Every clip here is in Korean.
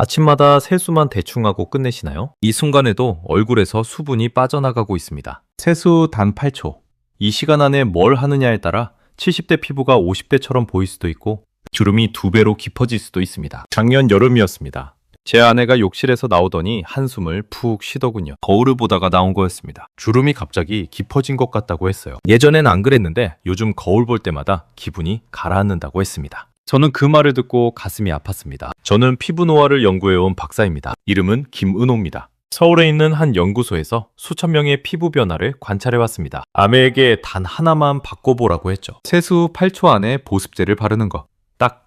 아침마다 세수만 대충 하고 끝내시나요? 이 순간에도 얼굴에서 수분이 빠져나가고 있습니다. 세수 단 8초. 이 시간 안에 뭘 하느냐에 따라 70대 피부가 50대처럼 보일 수도 있고 주름이 두 배로 깊어질 수도 있습니다. 작년 여름이었습니다. 제 아내가 욕실에서 나오더니 한숨을 푹 쉬더군요. 거울을 보다가 나온 거였습니다. 주름이 갑자기 깊어진 것 같다고 했어요. 예전엔 안 그랬는데 요즘 거울 볼 때마다 기분이 가라앉는다고 했습니다. 저는 그 말을 듣고 가슴이 아팠습니다. 저는 피부 노화를 연구해온 박사입니다. 이름은 김은호입니다. 서울에 있는 한 연구소에서 수천 명의 피부 변화를 관찰해왔습니다. 아내에게 단 하나만 바꿔보라고 했죠. 세수 후 8초 안에 보습제를 바르는 것.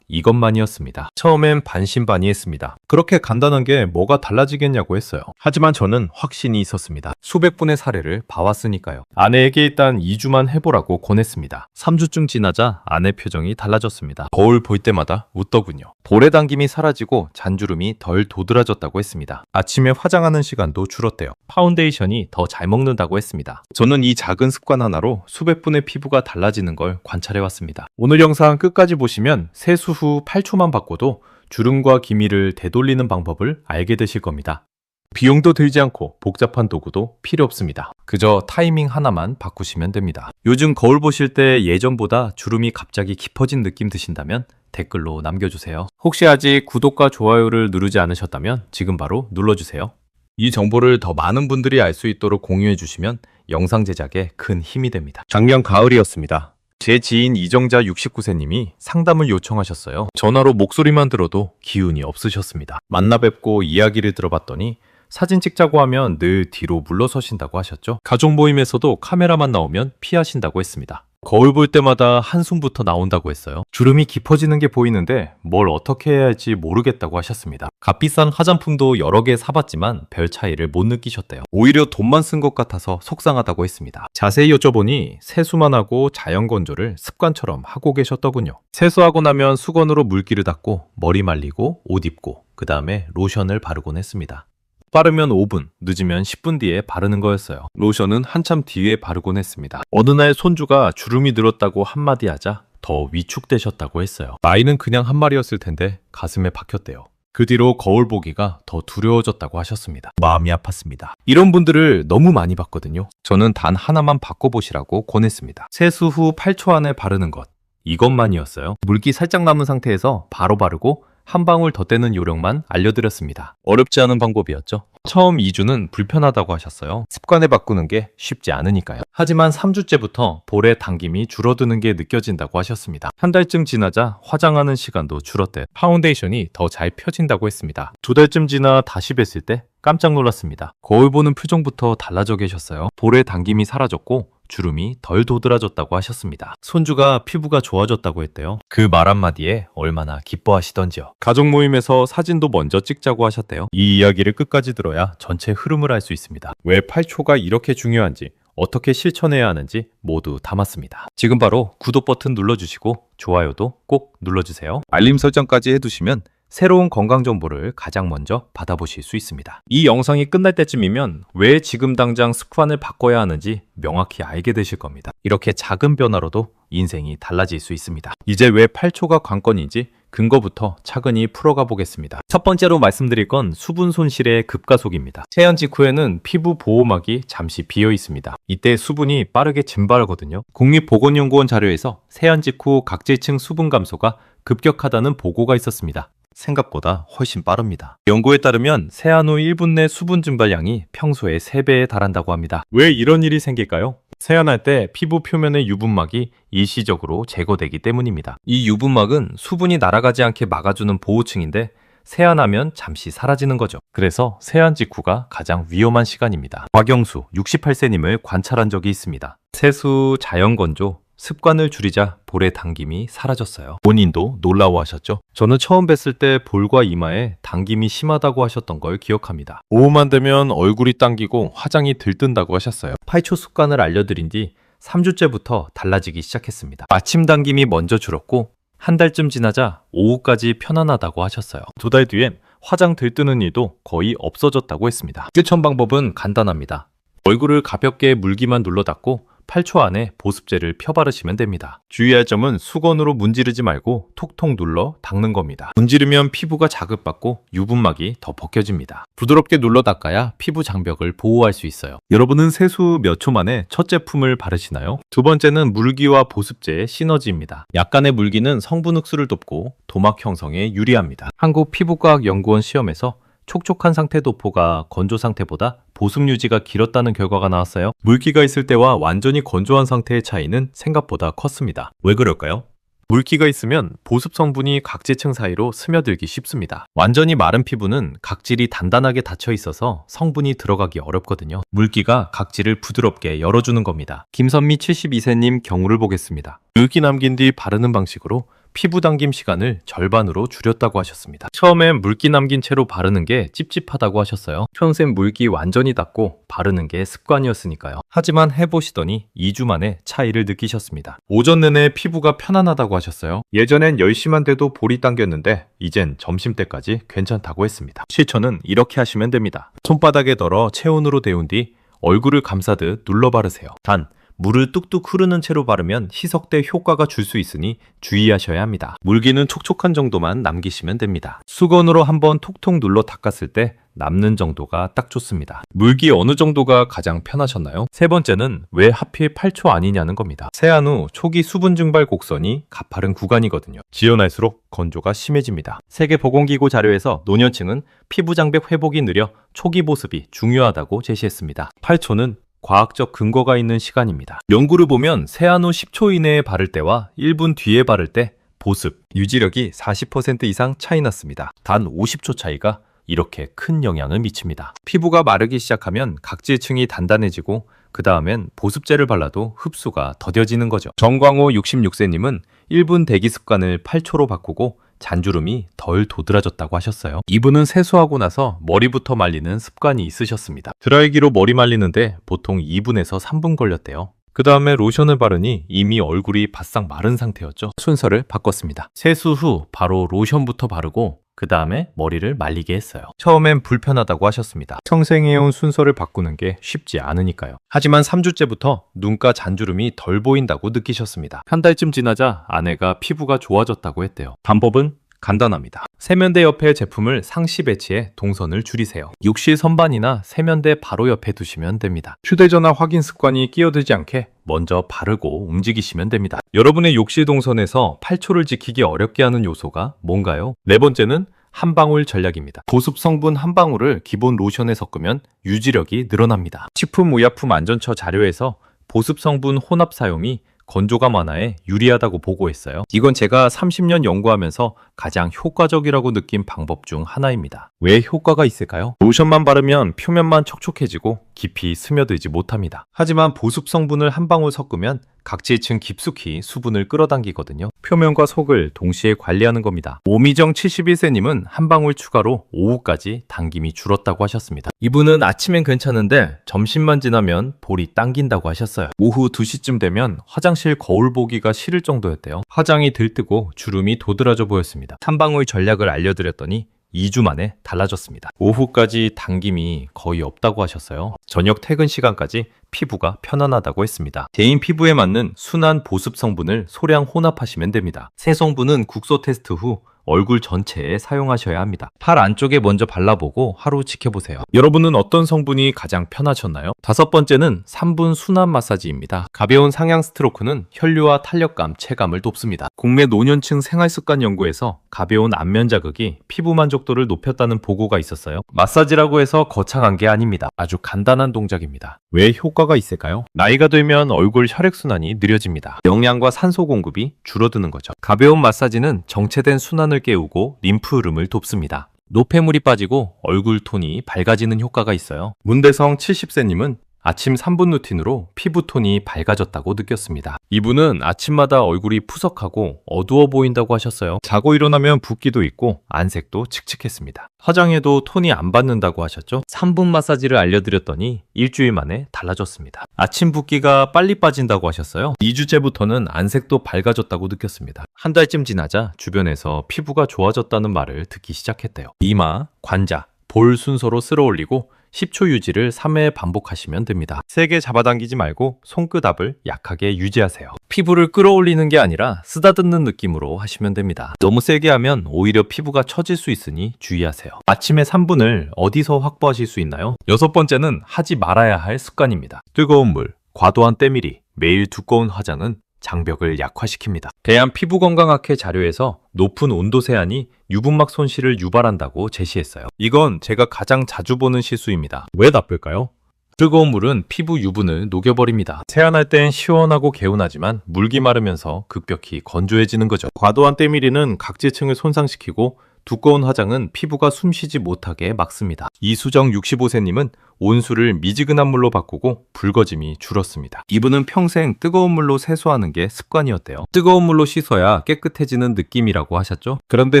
딱 이것만이었습니다. 처음엔 반신반의했습니다. 그렇게 간단한 게 뭐가 달라지겠냐고 했어요. 하지만 저는 확신이 있었습니다. 수백 분의 사례를 봐왔으니까요. 아내에게 일단 2주만 해보라고 권했습니다. 3주쯤 지나자 아내 표정이 달라졌습니다. 거울 볼 때마다 웃더군요. 볼에 당김이 사라지고 잔주름이 덜 도드라졌다고 했습니다. 아침에 화장하는 시간도 줄었대요. 파운데이션이 더 잘 먹는다고 했습니다. 저는 이 작은 습관 하나로 수백 분의 피부가 달라지는 걸 관찰해왔습니다. 오늘 영상 끝까지 보시면 세수 후 8초만 바꿔도 주름과 기미를 되돌리는 방법을 알게 되실 겁니다. 비용도 들지 않고 복잡한 도구도 필요 없습니다. 그저 타이밍 하나만 바꾸시면 됩니다. 요즘 거울 보실 때 예전보다 주름이 갑자기 깊어진 느낌 드신다면 댓글로 남겨주세요. 혹시 아직 구독과 좋아요를 누르지 않으셨다면 지금 바로 눌러주세요. 이 정보를 더 많은 분들이 알 수 있도록 공유해 주시면 영상 제작에 큰 힘이 됩니다. 작년 가을이었습니다. 제 지인 이정자 69세님이 상담을 요청하셨어요. 전화로 목소리만 들어도 기운이 없으셨습니다. 만나 뵙고 이야기를 들어봤더니 사진 찍자고 하면 늘 뒤로 물러서신다고 하셨죠. 가족 모임에서도 카메라만 나오면 피하신다고 했습니다. 거울 볼 때마다 한숨부터 나온다고 했어요. 주름이 깊어지는 게 보이는데 뭘 어떻게 해야 할지 모르겠다고 하셨습니다. 값비싼 화장품도 여러 개 사봤지만 별 차이를 못 느끼셨대요. 오히려 돈만 쓴 것 같아서 속상하다고 했습니다. 자세히 여쭤보니 세수만 하고 자연 건조를 습관처럼 하고 계셨더군요. 세수하고 나면 수건으로 물기를 닦고 머리 말리고 옷 입고 그 다음에 로션을 바르곤 했습니다. 빠르면 5분, 늦으면 10분 뒤에 바르는 거였어요. 로션은 한참 뒤에 바르곤 했습니다. 어느 날 손주가 주름이 늘었다고 한마디 하자 더 위축되셨다고 했어요. 나이는 그냥 한 말이었을 텐데 가슴에 박혔대요. 그 뒤로 거울 보기가 더 두려워졌다고 하셨습니다. 마음이 아팠습니다. 이런 분들을 너무 많이 봤거든요. 저는 단 하나만 바꿔보시라고 권했습니다. 세수 후 8초 안에 바르는 것. 이것만이었어요. 물기 살짝 남은 상태에서 바로 바르고 한 방울 더 떼는 요령만 알려드렸습니다. 어렵지 않은 방법이었죠. 처음 2주는 불편하다고 하셨어요. 습관에 바꾸는 게 쉽지 않으니까요. 하지만 3주째부터 볼의 당김이 줄어드는 게 느껴진다고 하셨습니다. 한 달쯤 지나자 화장하는 시간도 줄었대. 파운데이션이 더 잘 펴진다고 했습니다. 두 달쯤 지나 다시 뵀을 때 깜짝 놀랐습니다. 거울 보는 표정부터 달라져 계셨어요. 볼의 당김이 사라졌고 주름이 덜 도드라졌다고 하셨습니다. 손주가 피부가 좋아졌다고 했대요. 그 말 한마디에 얼마나 기뻐하시던지요. 가족 모임에서 사진도 먼저 찍자고 하셨대요. 이 이야기를 끝까지 들어야 전체 흐름을 알 수 있습니다. 왜 8초가 이렇게 중요한지, 어떻게 실천해야 하는지 모두 담았습니다. 지금 바로 구독 버튼 눌러주시고 좋아요도 꼭 눌러주세요. 알림 설정까지 해두시면 새로운 건강 정보를 가장 먼저 받아보실 수 있습니다. 이 영상이 끝날 때쯤이면 왜 지금 당장 습관을 바꿔야 하는지 명확히 알게 되실 겁니다. 이렇게 작은 변화로도 인생이 달라질 수 있습니다. 이제 왜 8초가 관건인지 근거부터 차근히 풀어가 보겠습니다. 첫 번째로 말씀드릴 건 수분 손실의 급가속입니다. 세안 직후에는 피부 보호막이 잠시 비어 있습니다. 이때 수분이 빠르게 증발하거든요. 국립보건연구원 자료에서 세안 직후 각질층 수분 감소가 급격하다는 보고가 있었습니다. 생각보다 훨씬 빠릅니다. 연구에 따르면 세안 후 1분 내 수분 증발량이 평소의 3배에 달한다고 합니다. 왜 이런 일이 생길까요? 세안할 때 피부 표면의 유분막이 일시적으로 제거되기 때문입니다. 이 유분막은 수분이 날아가지 않게 막아주는 보호층인데 세안하면 잠시 사라지는 거죠. 그래서 세안 직후가 가장 위험한 시간입니다. 곽영수 68세님을 관찰한 적이 있습니다. 세수 자연 건조 습관을 줄이자 볼의 당김이 사라졌어요. 본인도 놀라워하셨죠? 저는 처음 뵀을 때 볼과 이마에 당김이 심하다고 하셨던 걸 기억합니다. 오후만 되면 얼굴이 당기고 화장이 들뜬다고 하셨어요. 8초 습관을 알려드린 뒤 3주째부터 달라지기 시작했습니다. 아침 당김이 먼저 줄었고 한 달쯤 지나자 오후까지 편안하다고 하셨어요. 두 달 뒤엔 화장 들뜨는 일도 거의 없어졌다고 했습니다. 실천 방법은 간단합니다. 얼굴을 가볍게 물기만 눌러 닦고 8초 안에 보습제를 펴 바르시면 됩니다. 주의할 점은 수건으로 문지르지 말고 톡톡 눌러 닦는 겁니다. 문지르면 피부가 자극받고 유분막이 더 벗겨집니다. 부드럽게 눌러 닦아야 피부 장벽을 보호할 수 있어요. 여러분은 세수 몇 초 만에 첫 제품을 바르시나요? 두 번째는 물기와 보습제의 시너지입니다. 약간의 물기는 성분 흡수를 돕고 도막 형성에 유리합니다. 한국 피부과학 연구원 시험에서 촉촉한 상태 도포가 건조 상태보다 보습 유지가 길었다는 결과가 나왔어요. 물기가 있을 때와 완전히 건조한 상태의 차이는 생각보다 컸습니다. 왜 그럴까요? 물기가 있으면 보습 성분이 각지층 사이로 스며들기 쉽습니다. 완전히 마른 피부는 각질이 단단하게 닫혀 있어서 성분이 들어가기 어렵거든요. 물기가 각질을 부드럽게 열어주는 겁니다. 김선미 72세님 경우를 보겠습니다. 물기 남긴 뒤 바르는 방식으로 피부 당김 시간을 절반으로 줄였다고 하셨습니다. 처음엔 물기 남긴 채로 바르는 게 찝찝하다고 하셨어요. 평생 물기 완전히 닦고 바르는 게 습관이었으니까요. 하지만 해보시더니 2주 만에 차이를 느끼셨습니다. 오전 내내 피부가 편안하다고 하셨어요. 예전엔 10시만 돼도 볼이 당겼는데 이젠 점심때까지 괜찮다고 했습니다. 실천은 이렇게 하시면 됩니다. 손바닥에 덜어 체온으로 데운 뒤 얼굴을 감싸듯 눌러 바르세요. 단 물을 뚝뚝 흐르는 채로 바르면 희석돼 효과가 줄 수 있으니 주의하셔야 합니다. 물기는 촉촉한 정도만 남기시면 됩니다. 수건으로 한번 톡톡 눌러 닦았을 때 남는 정도가 딱 좋습니다. 물기 어느 정도가 가장 편하셨나요? 세 번째는 왜 하필 8초 아니냐는 겁니다. 세안 후 초기 수분 증발 곡선이 가파른 구간이거든요. 지연할수록 건조가 심해집니다. 세계보건기구 자료에서 노년층은 피부 장벽 회복이 느려 초기 보습이 중요하다고 제시했습니다. 8초는 과학적 근거가 있는 시간입니다. 연구를 보면 세안 후 10초 이내에 바를 때와 1분 뒤에 바를 때 보습, 유지력이 40% 이상 차이 났습니다. 단 50초 차이가 이렇게 큰 영향을 미칩니다. 피부가 마르기 시작하면 각질층이 단단해지고 그 다음엔 보습제를 발라도 흡수가 더뎌지는 거죠. 정광호 66세님은 1분 대기 습관을 8초로 바꾸고 잔주름이 덜 도드라졌다고 하셨어요. 이분은 세수하고 나서 머리부터 말리는 습관이 있으셨습니다. 드라이기로 머리 말리는데 보통 2분에서 3분 걸렸대요. 그 다음에 로션을 바르니 이미 얼굴이 바싹 마른 상태였죠. 순서를 바꿨습니다. 세수 후 바로 로션부터 바르고 그 다음에 머리를 말리게 했어요. 처음엔 불편하다고 하셨습니다. 평생 해온 순서를 바꾸는 게 쉽지 않으니까요. 하지만 3주째부터 눈가 잔주름이 덜 보인다고 느끼셨습니다. 한 달쯤 지나자 아내가 피부가 좋아졌다고 했대요. 방법은 간단합니다. 세면대 옆에 제품을 상시 배치해 동선을 줄이세요. 욕실 선반이나 세면대 바로 옆에 두시면 됩니다. 휴대전화 확인 습관이 끼어들지 않게 먼저 바르고 움직이시면 됩니다. 여러분의 욕실 동선에서 8초를 지키기 어렵게 하는 요소가 뭔가요? 네 번째는 한 방울 전략입니다. 보습 성분 한 방울을 기본 로션에 섞으면 유지력이 늘어납니다. 식품의약품 안전처 자료에서 보습 성분 혼합 사용이 건조감 완화에 유리하다고 보고했어요. 이건 제가 30년 연구하면서 가장 효과적이라고 느낀 방법 중 하나입니다. 왜 효과가 있을까요? 로션만 바르면 표면만 촉촉해지고 깊이 스며들지 못합니다. 하지만 보습 성분을 한 방울 섞으면 각질층 깊숙이 수분을 끌어당기거든요. 표면과 속을 동시에 관리하는 겁니다. 오미정 71세님은 한 방울 추가로 오후까지 당김이 줄었다고 하셨습니다. 이분은 아침엔 괜찮은데 점심만 지나면 볼이 당긴다고 하셨어요. 오후 2시쯤 되면 화장 실 거울 보기가 싫을 정도였대요. 화장이 들뜨고 주름이 도드라져 보였습니다. 한 방울 전략을 알려드렸더니 2주 만에 달라졌습니다. 오후까지 당김이 거의 없다고 하셨어요. 저녁 퇴근 시간까지 피부가 편안하다고 했습니다. 개인 피부에 맞는 순한 보습 성분을 소량 혼합하시면 됩니다. 새 성분은 국소 테스트 후 얼굴 전체에 사용하셔야 합니다. 팔 안쪽에 먼저 발라보고 하루 지켜보세요. 여러분은 어떤 성분이 가장 편하셨나요? 다섯 번째는 3분 순환 마사지입니다. 가벼운 상향 스트로크는 혈류와 탄력감, 체감을 돕습니다. 국내 노년층 생활습관 연구에서 가벼운 안면 자극이 피부 만족도를 높였다는 보고가 있었어요. 마사지라고 해서 거창한 게 아닙니다. 아주 간단한 동작입니다. 왜 효과가 있을까요? 나이가 들면 얼굴 혈액순환이 느려집니다. 영양과 산소 공급이 줄어드는 거죠. 가벼운 마사지는 정체된 순환 을 깨우고 림프 흐름을 돕습니다. 노폐물이 빠지고 얼굴 톤이 밝아지는 효과가 있어요. 문대성 70세님은 아침 3분 루틴으로 피부 톤이 밝아졌다고 느꼈습니다. 이분은 아침마다 얼굴이 푸석하고 어두워 보인다고 하셨어요. 자고 일어나면 붓기도 있고 안색도 칙칙했습니다. 화장해도 톤이 안 받는다고 하셨죠? 3분 마사지를 알려드렸더니 일주일 만에 달라졌습니다. 아침 붓기가 빨리 빠진다고 하셨어요. 2주째부터는 안색도 밝아졌다고 느꼈습니다. 한 달쯤 지나자 주변에서 피부가 좋아졌다는 말을 듣기 시작했대요. 이마, 관자, 볼 순서로 쓸어 올리고 10초 유지를 3회 반복하시면 됩니다. 세게 잡아당기지 말고 손끝 앞을 약하게 유지하세요. 피부를 끌어올리는 게 아니라 쓰다듬는 느낌으로 하시면 됩니다. 너무 세게 하면 오히려 피부가 처질 수 있으니 주의하세요. 아침에 3분을 어디서 확보하실 수 있나요? 여섯 번째는 하지 말아야 할 습관입니다. 뜨거운 물, 과도한 때밀이, 매일 두꺼운 화장은 장벽을 약화시킵니다. 대한 피부건강학회 자료에서 높은 온도 세안이 유분막 손실을 유발한다고 제시했어요. 이건 제가 가장 자주 보는 실수입니다. 왜 나쁠까요? 뜨거운 물은 피부 유분을 녹여버립니다. 세안할 땐 시원하고 개운하지만 물기 마르면서 급격히 건조해지는 거죠. 과도한 때밀이는 각질층을 손상시키고 두꺼운 화장은 피부가 숨쉬지 못하게 막습니다. 이수정 65세님은 온수를 미지근한 물로 바꾸고 붉어짐이 줄었습니다. 이분은 평생 뜨거운 물로 세수하는 게 습관이었대요. 뜨거운 물로 씻어야 깨끗해지는 느낌이라고 하셨죠? 그런데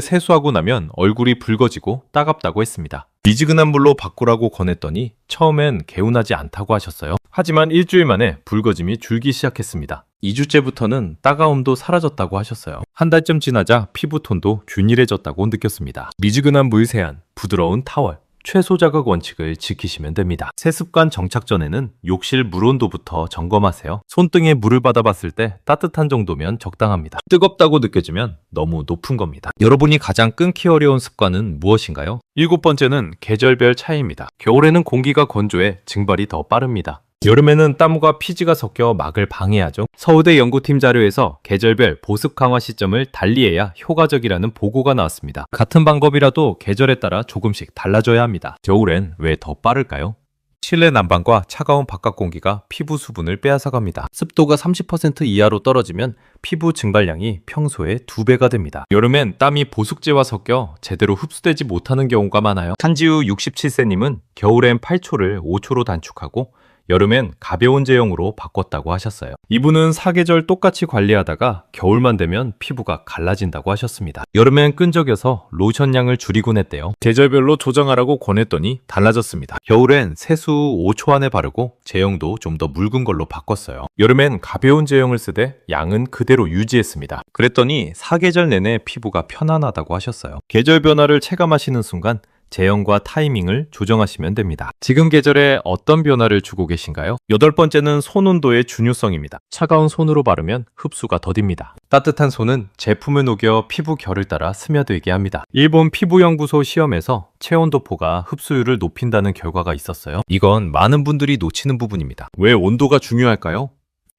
세수하고 나면 얼굴이 붉어지고 따갑다고 했습니다. 미지근한 물로 바꾸라고 권했더니 처음엔 개운하지 않다고 하셨어요. 하지만 일주일 만에 붉어짐이 줄기 시작했습니다. 2주째부터는 따가움도 사라졌다고 하셨어요. 한 달쯤 지나자 피부톤도 균일해졌다고 느꼈습니다. 미지근한 물 세안, 부드러운 타월, 최소 자극 원칙을 지키시면 됩니다. 세습관 정착 전에는 욕실 물 온도부터 점검하세요. 손등에 물을 받아봤을 때 따뜻한 정도면 적당합니다. 뜨겁다고 느껴지면 너무 높은 겁니다. 여러분이 가장 끊기 어려운 습관은 무엇인가요? 일곱 번째는 계절별 차이입니다. 겨울에는 공기가 건조해 증발이 더 빠릅니다. 여름에는 땀과 피지가 섞여 막을 방해하죠. 서울대 연구팀 자료에서 계절별 보습 강화 시점을 달리해야 효과적이라는 보고가 나왔습니다. 같은 방법이라도 계절에 따라 조금씩 달라져야 합니다. 겨울엔 왜 더 빠를까요? 실내 난방과 차가운 바깥 공기가 피부 수분을 빼앗아갑니다. 습도가 30% 이하로 떨어지면 피부 증발량이 평소의 두 배가 됩니다. 여름엔 땀이 보습제와 섞여 제대로 흡수되지 못하는 경우가 많아요. 한지우 67세님은 겨울엔 8초를 5초로 단축하고 여름엔 가벼운 제형으로 바꿨다고 하셨어요. 이분은 사계절 똑같이 관리하다가 겨울만 되면 피부가 갈라진다고 하셨습니다. 여름엔 끈적여서 로션량을 줄이곤 했대요. 계절별로 조정하라고 권했더니 달라졌습니다. 겨울엔 세수 5초 안에 바르고 제형도 좀 더 묽은 걸로 바꿨어요. 여름엔 가벼운 제형을 쓰되 양은 그대로 유지했습니다. 그랬더니 사계절 내내 피부가 편안하다고 하셨어요. 계절 변화를 체감하시는 순간 제형과 타이밍을 조정하시면 됩니다. 지금 계절에 어떤 변화를 주고 계신가요? 여덟 번째는 손 온도의 중요성입니다. 차가운 손으로 바르면 흡수가 더딥니다. 따뜻한 손은 제품을 녹여 피부 결을 따라 스며들게 합니다. 일본 피부연구소 시험에서 체온도포가 흡수율을 높인다는 결과가 있었어요. 이건 많은 분들이 놓치는 부분입니다. 왜 온도가 중요할까요?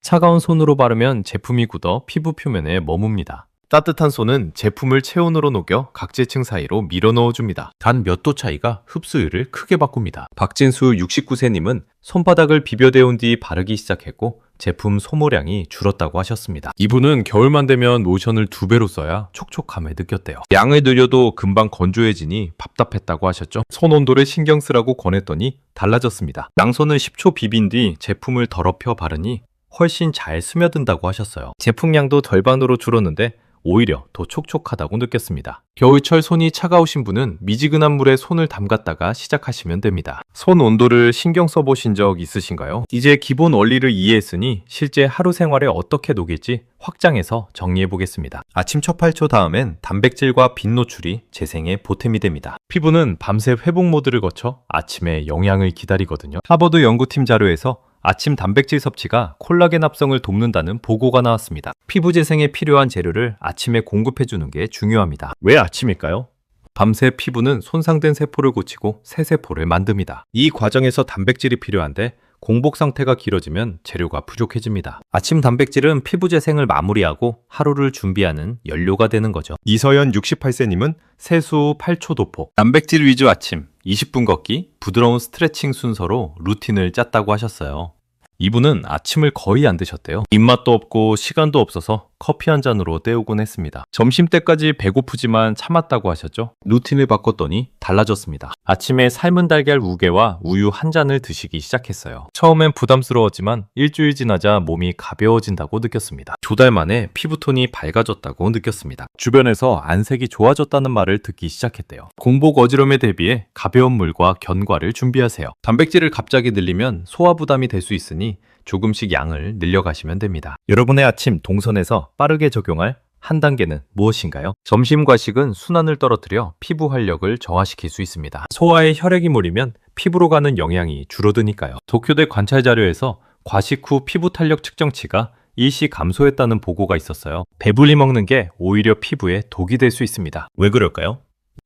차가운 손으로 바르면 제품이 굳어 피부 표면에 머뭅니다. 따뜻한 손은 제품을 체온으로 녹여 각질층 사이로 밀어 넣어줍니다. 단 몇 도 차이가 흡수율을 크게 바꿉니다. 박진수 69세님은 손바닥을 비벼대운 뒤 바르기 시작했고 제품 소모량이 줄었다고 하셨습니다. 이분은 겨울만 되면 로션을 두 배로 써야 촉촉함을 느꼈대요. 양을 늘려도 금방 건조해지니 답답했다고 하셨죠. 손 온도를 신경 쓰라고 권했더니 달라졌습니다. 양손을 10초 비빈 뒤 제품을 더럽혀 바르니 훨씬 잘 스며든다고 하셨어요. 제품량도 절반으로 줄었는데 오히려 더 촉촉하다고 느꼈습니다. 겨울철 손이 차가우신 분은 미지근한 물에 손을 담갔다가 시작하시면 됩니다. 손 온도를 신경 써보신 적 있으신가요? 이제 기본 원리를 이해했으니 실제 하루 생활에 어떻게 녹일지 확장해서 정리해 보겠습니다. 아침 첫 8초 다음엔 단백질과 빛 노출이 재생에 보탬이 됩니다. 피부는 밤새 회복 모드를 거쳐 아침에 영양을 기다리거든요. 하버드 연구팀 자료에서 아침 단백질 섭취가 콜라겐 합성을 돕는다는 보고가 나왔습니다. 피부 재생에 필요한 재료를 아침에 공급해주는 게 중요합니다. 왜 아침일까요? 밤새 피부는 손상된 세포를 고치고 새 세포를 만듭니다. 이 과정에서 단백질이 필요한데 공복 상태가 길어지면 재료가 부족해집니다. 아침 단백질은 피부 재생을 마무리하고 하루를 준비하는 연료가 되는 거죠. 이서연 68세님은 세수 후 8초 도포, 단백질 위주 아침, 20분 걷기, 부드러운 스트레칭 순서로 루틴을 짰다고 하셨어요. 이분은 아침을 거의 안 드셨대요. 입맛도 없고 시간도 없어서 커피 한 잔으로 때우곤 했습니다. 점심 때까지 배고프지만 참았다고 하셨죠? 루틴을 바꿨더니 달라졌습니다. 아침에 삶은 달걀 우개와 우유 한 잔을 드시기 시작했어요. 처음엔 부담스러웠지만 일주일 지나자 몸이 가벼워진다고 느꼈습니다. 두 달 만에 피부톤이 밝아졌다고 느꼈습니다. 주변에서 안색이 좋아졌다는 말을 듣기 시작했대요. 공복 어지럼에 대비해 가벼운 물과 견과를 준비하세요. 단백질을 갑자기 늘리면 소화 부담이 될 수 있으니 조금씩 양을 늘려가시면 됩니다. 여러분의 아침 동선에서 빠르게 적용할 한 단계는 무엇인가요? 점심 과식은 순환을 떨어뜨려 피부 활력을 저하시킬 수 있습니다. 소화에 혈액이 몰리면 피부로 가는 영향이 줄어드니까요. 도쿄대 관찰 자료에서 과식 후 피부 탄력 측정치가 일시 감소했다는 보고가 있었어요. 배불리 먹는 게 오히려 피부에 독이 될 수 있습니다. 왜 그럴까요?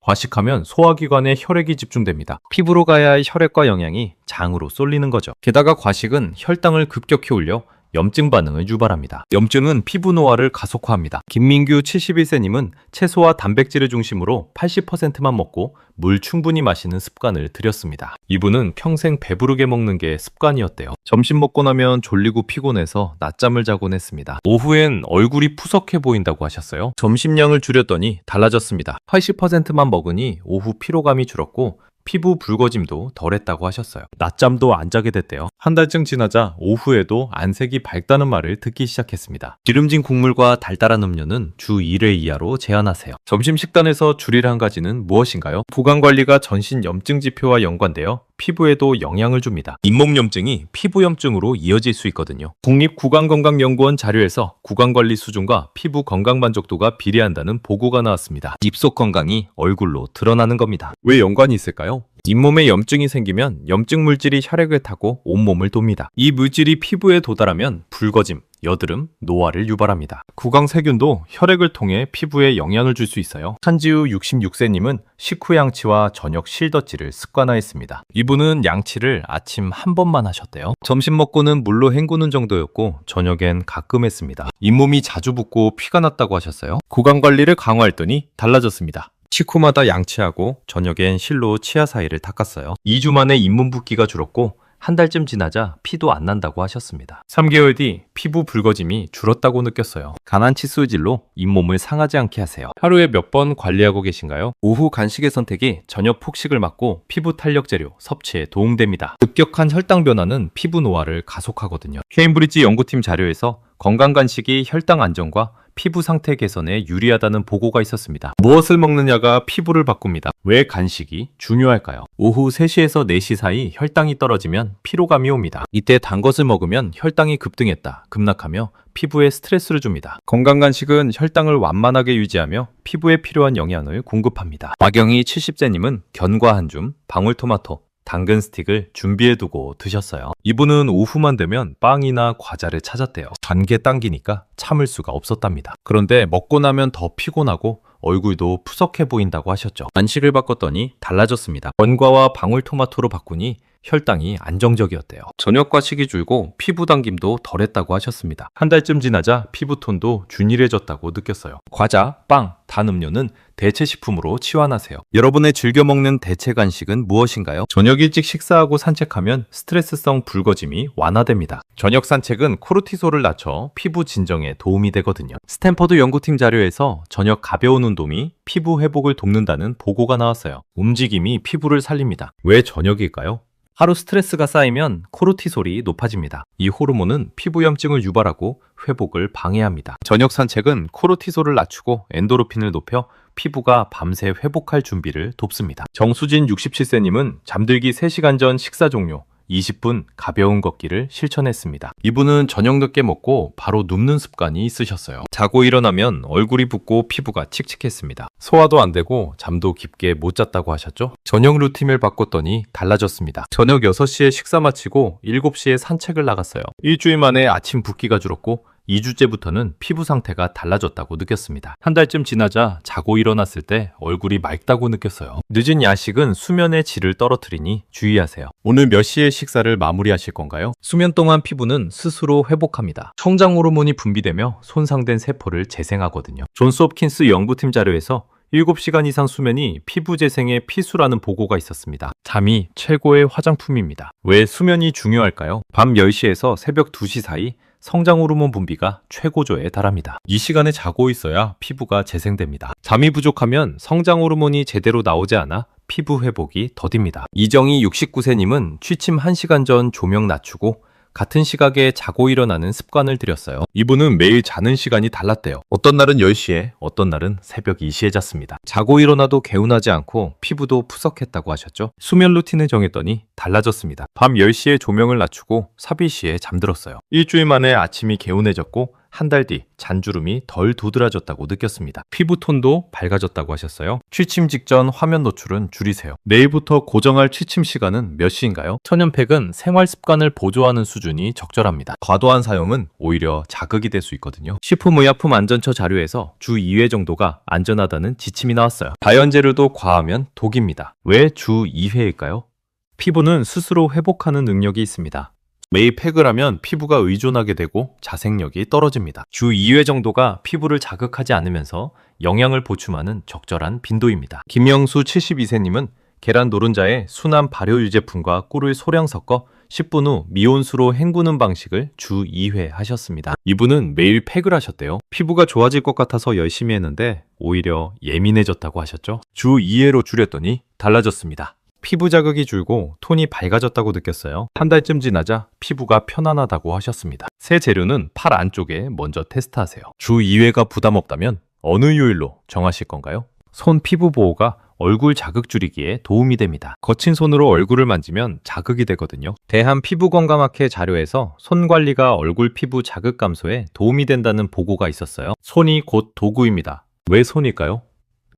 과식하면 소화기관에 혈액이 집중됩니다. 피부로 가야 할 혈액과 영양이 장으로 쏠리는 거죠. 게다가 과식은 혈당을 급격히 올려 염증 반응을 유발합니다. 염증은 피부 노화를 가속화합니다. 김민규 71세님은 채소와 단백질을 중심으로 80%만 먹고 물 충분히 마시는 습관을 들였습니다. 이분은 평생 배부르게 먹는 게 습관이었대요. 점심 먹고 나면 졸리고 피곤해서 낮잠을 자곤 했습니다. 오후엔 얼굴이 푸석해 보인다고 하셨어요. 점심량을 줄였더니 달라졌습니다. 80%만 먹으니 오후 피로감이 줄었고 피부 붉어짐도 덜했다고 하셨어요. 낮잠도 안 자게 됐대요. 한 달쯤 지나자 오후에도 안색이 밝다는 말을 듣기 시작했습니다. 기름진 국물과 달달한 음료는 주 1회 이하로 제한하세요. 점심 식단에서 줄일 한 가지는 무엇인가요? 보강 관리가 전신 염증 지표와 연관되어 피부에도 영향을 줍니다. 잇몸염증이 피부염증으로 이어질 수 있거든요. 국립구강건강연구원 자료에서 구강관리 수준과 피부 건강 만족도가 비례한다는 보고가 나왔습니다. 입속 건강이 얼굴로 드러나는 겁니다. 왜 연관이 있을까요? 잇몸에 염증이 생기면 염증 물질이 혈액을 타고 온몸을 돕니다. 이 물질이 피부에 도달하면 붉어짐, 여드름, 노화를 유발합니다. 구강세균도 혈액을 통해 피부에 영향을 줄 수 있어요. 한지우 66세님은 식후 양치와 저녁 실덧지를 습관화했습니다. 이분은 양치를 아침 한 번만 하셨대요. 점심 먹고는 물로 헹구는 정도였고 저녁엔 가끔 했습니다. 잇몸이 자주 붓고 피가 났다고 하셨어요. 구강 관리를 강화했더니 달라졌습니다. 식후마다 양치하고 저녁엔 실로 치아 사이를 닦았어요. 2주 만에 잇몸 붓기가 줄었고 한 달쯤 지나자 피도 안 난다고 하셨습니다. 3개월 뒤 피부 붉어짐이 줄었다고 느꼈어요. 간한 치수질로 잇몸을 상하지 않게 하세요. 하루에 몇 번 관리하고 계신가요? 오후 간식의 선택이 저녁 폭식을 막고 피부 탄력 재료 섭취에 도움됩니다. 급격한 혈당 변화는 피부 노화를 가속하거든요. 케임브리지 연구팀 자료에서 건강 간식이 혈당 안정과 피부 상태 개선에 유리하다는 보고가 있었습니다. 무엇을 먹느냐가 피부를 바꿉니다. 왜 간식이 중요할까요? 오후 3시에서 4시 사이 혈당이 떨어지면 피로감이 옵니다. 이때 단 것을 먹으면 혈당이 급등했다, 급락하며 피부에 스트레스를 줍니다. 건강 간식은 혈당을 완만하게 유지하며 피부에 필요한 영양을 공급합니다. 마경이 70세님은 견과 한 줌, 방울토마토, 당근 스틱을 준비해두고 드셨어요. 이분은 오후만 되면 빵이나 과자를 찾았대요. 단게 당기니까 참을 수가 없었답니다. 그런데 먹고 나면 더 피곤하고 얼굴도 푸석해 보인다고 하셨죠. 간식을 바꿨더니 달라졌습니다. 원과와 방울토마토로 바꾸니 혈당이 안정적이었대요. 저녁 과 식이 줄고 피부 당김도 덜했다고 하셨습니다. 한 달쯤 지나자 피부톤도 균일해졌다고 느꼈어요. 과자, 빵, 단 음료는 대체 식품으로 치환하세요. 여러분의 즐겨 먹는 대체 간식은 무엇인가요? 저녁 일찍 식사하고 산책하면 스트레스성 붉어짐이 완화됩니다. 저녁 산책은 코르티솔을 낮춰 피부 진정에 도움이 되거든요. 스탠퍼드 연구팀 자료에서 저녁 가벼운 운동이 피부 회복을 돕는다는 보고가 나왔어요. 움직임이 피부를 살립니다. 왜 저녁일까요? 하루 스트레스가 쌓이면 코르티솔이 높아집니다. 이 호르몬은 피부 염증을 유발하고 회복을 방해합니다. 저녁 산책은 코르티솔을 낮추고 엔도르핀을 높여 피부가 밤새 회복할 준비를 돕습니다. 정수진 67세님은 잠들기 3시간 전 식사 종료, 20분 가벼운 걷기를 실천했습니다. 이분은 저녁 늦게 먹고 바로 눕는 습관이 있으셨어요. 자고 일어나면 얼굴이 붓고 피부가 칙칙했습니다. 소화도 안 되고 잠도 깊게 못 잤다고 하셨죠? 저녁 루틴을 바꿨더니 달라졌습니다. 저녁 6시에 식사 마치고 7시에 산책을 나갔어요. 일주일 만에 아침 붓기가 줄었고 2주째부터는 피부 상태가 달라졌다고 느꼈습니다. 한 달쯤 지나자 자고 일어났을 때 얼굴이 맑다고 느꼈어요. 늦은 야식은 수면의 질을 떨어뜨리니 주의하세요. 오늘 몇 시에 식사를 마무리하실 건가요? 수면 동안 피부는 스스로 회복합니다. 성장 호르몬이 분비되며 손상된 세포를 재생하거든요. 존스 홉킨스 연구팀 자료에서 7시간 이상 수면이 피부 재생에 필수라는 보고가 있었습니다. 잠이 최고의 화장품입니다. 왜 수면이 중요할까요? 밤 10시에서 새벽 2시 사이 성장 호르몬 분비가 최고조에 달합니다. 이 시간에 자고 있어야 피부가 재생됩니다. 잠이 부족하면 성장 호르몬이 제대로 나오지 않아 피부 회복이 더딥니다. 이정희 69세님은 취침 1시간 전 조명 낮추고 같은 시각에 자고 일어나는 습관을 들였어요. 이분은 매일 자는 시간이 달랐대요. 어떤 날은 10시에, 어떤 날은 새벽 2시에 잤습니다. 자고 일어나도 개운하지 않고 피부도 푸석했다고 하셨죠? 수면 루틴을 정했더니 달라졌습니다. 밤 10시에 조명을 낮추고 3비시에 잠들었어요. 일주일 만에 아침이 개운해졌고 한 달 뒤 잔주름이 덜 도드라졌다고 느꼈습니다. 피부 톤도 밝아졌다고 하셨어요. 취침 직전 화면 노출은 줄이세요. 내일부터 고정할 취침 시간은 몇 시인가요? 천연팩은 생활 습관을 보조하는 수준이 적절합니다. 과도한 사용은 오히려 자극이 될 수 있거든요. 식품의약품 안전처 자료에서 주 2회 정도가 안전하다는 지침이 나왔어요. 자연재료도 과하면 독입니다. 왜 주 2회일까요? 피부는 스스로 회복하는 능력이 있습니다. 매일 팩을 하면 피부가 의존하게 되고 자생력이 떨어집니다. 주 2회 정도가 피부를 자극하지 않으면서 영양을 보충하는 적절한 빈도입니다. 김영수 72세님은 계란 노른자에 순한 발효 유제품과 꿀을 소량 섞어 10분 후 미온수로 헹구는 방식을 주 2회 하셨습니다. 이분은 매일 팩을 하셨대요. 피부가 좋아질 것 같아서 열심히 했는데 오히려 예민해졌다고 하셨죠. 주 2회로 줄였더니 달라졌습니다. 피부 자극이 줄고 톤이 밝아졌다고 느꼈어요. 한 달쯤 지나자 피부가 편안하다고 하셨습니다. 새 재료는 팔 안쪽에 먼저 테스트하세요. 주 2회가 부담 없다면 어느 요일로 정하실 건가요? 손 피부 보호가 얼굴 자극 줄이기에 도움이 됩니다. 거친 손으로 얼굴을 만지면 자극이 되거든요. 대한 피부건강학회 자료에서 손 관리가 얼굴 피부 자극 감소에 도움이 된다는 보고가 있었어요. 손이 곧 도구입니다. 왜 손일까요?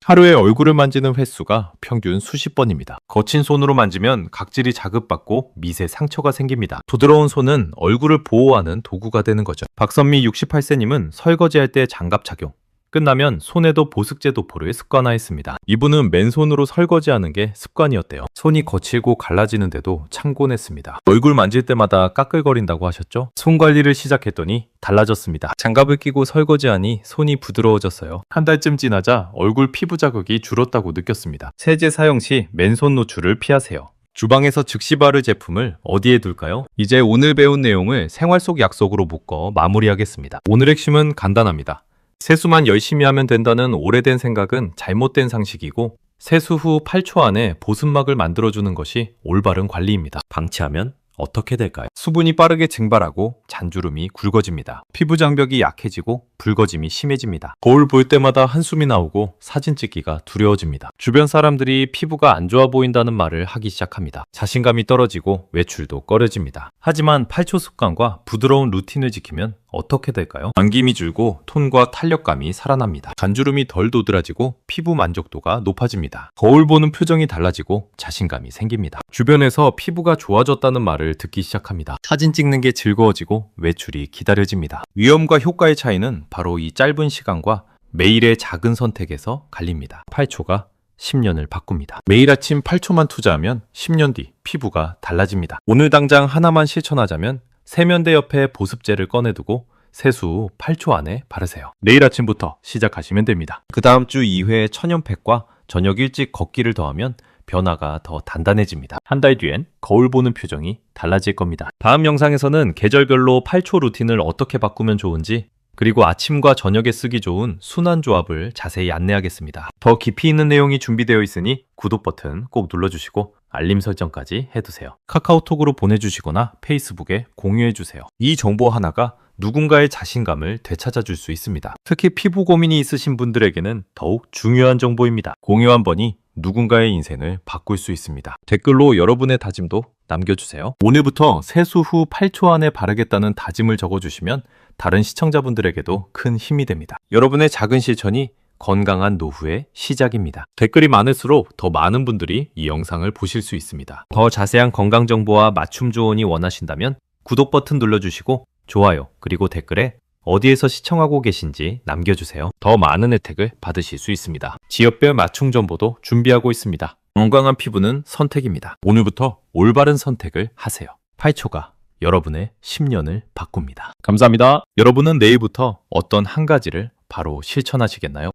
하루에 얼굴을 만지는 횟수가 평균 수십 번입니다. 거친 손으로 만지면 각질이 자극받고 미세 상처가 생깁니다. 부드러운 손은 얼굴을 보호하는 도구가 되는 거죠. 박선미 68세님은 설거지할 때 장갑 착용, 끝나면 손에도 보습제 도포를 습관화했습니다. 이분은 맨손으로 설거지하는 게 습관이었대요. 손이 거칠고 갈라지는데도 참곤했습니다. 얼굴 만질 때마다 까끌거린다고 하셨죠? 손 관리를 시작했더니 달라졌습니다. 장갑을 끼고 설거지하니 손이 부드러워졌어요. 한 달쯤 지나자 얼굴 피부 자극이 줄었다고 느꼈습니다. 세제 사용 시 맨손 노출을 피하세요. 주방에서 즉시 바를 제품을 어디에 둘까요? 이제 오늘 배운 내용을 생활 속 약속으로 묶어 마무리하겠습니다. 오늘 핵심은 간단합니다. 세수만 열심히 하면 된다는 오래된 생각은 잘못된 상식이고 세수 후 8초 안에 보습막을 만들어주는 것이 올바른 관리입니다. 방치하면 어떻게 될까요? 수분이 빠르게 증발하고 잔주름이 굵어집니다. 피부 장벽이 약해지고 붉어짐이 심해집니다. 거울 볼 때마다 한숨이 나오고 사진 찍기가 두려워집니다. 주변 사람들이 피부가 안 좋아 보인다는 말을 하기 시작합니다. 자신감이 떨어지고 외출도 꺼려집니다. 하지만 8초 습관과 부드러운 루틴을 지키면 어떻게 될까요? 안김이 줄고 톤과 탄력감이 살아납니다. 잔주름이 덜 도드라지고 피부 만족도가 높아집니다. 거울 보는 표정이 달라지고 자신감이 생깁니다. 주변에서 피부가 좋아졌다는 말을 듣기 시작합니다. 사진 찍는 게 즐거워지고 외출이 기다려집니다. 위험과 효과의 차이는 바로 이 짧은 시간과 매일의 작은 선택에서 갈립니다. 8초가 10년을 바꿉니다. 매일 아침 8초만 투자하면 10년 뒤 피부가 달라집니다. 오늘 당장 하나만 실천하자면 세면대 옆에 보습제를 꺼내두고 세수 후 8초 안에 바르세요. 내일 아침부터 시작하시면 됩니다. 그 다음 주 2회 천연팩과 저녁 일찍 걷기를 더하면 변화가 더 단단해집니다. 한 달 뒤엔 거울 보는 표정이 달라질 겁니다. 다음 영상에서는 계절별로 8초 루틴을 어떻게 바꾸면 좋은지 그리고 아침과 저녁에 쓰기 좋은 순환 조합을 자세히 안내하겠습니다. 더 깊이 있는 내용이 준비되어 있으니 구독 버튼 꼭 눌러주시고 알림 설정까지 해두세요. 카카오톡으로 보내주시거나 페이스북에 공유해주세요. 이 정보 하나가 누군가의 자신감을 되찾아 줄 수 있습니다. 특히 피부 고민이 있으신 분들에게는 더욱 중요한 정보입니다. 공유 한 번이 누군가의 인생을 바꿀 수 있습니다. 댓글로 여러분의 다짐도 남겨주세요. 오늘부터 세수 후 8초 안에 바르겠다는 다짐을 적어주시면 다른 시청자분들에게도 큰 힘이 됩니다. 여러분의 작은 실천이 건강한 노후의 시작입니다. 댓글이 많을수록 더 많은 분들이 이 영상을 보실 수 있습니다. 더 자세한 건강 정보와 맞춤 조언이 원하신다면 구독 버튼 눌러주시고 좋아요 그리고 댓글에 어디에서 시청하고 계신지 남겨주세요. 더 많은 혜택을 받으실 수 있습니다. 지역별 맞춤 정보도 준비하고 있습니다. 건강한 피부는 선택입니다. 오늘부터 올바른 선택을 하세요. 8초가 여러분의 10년을 바꿉니다. 감사합니다. 여러분은 내일부터 어떤 한 가지를 바로 실천하시겠나요?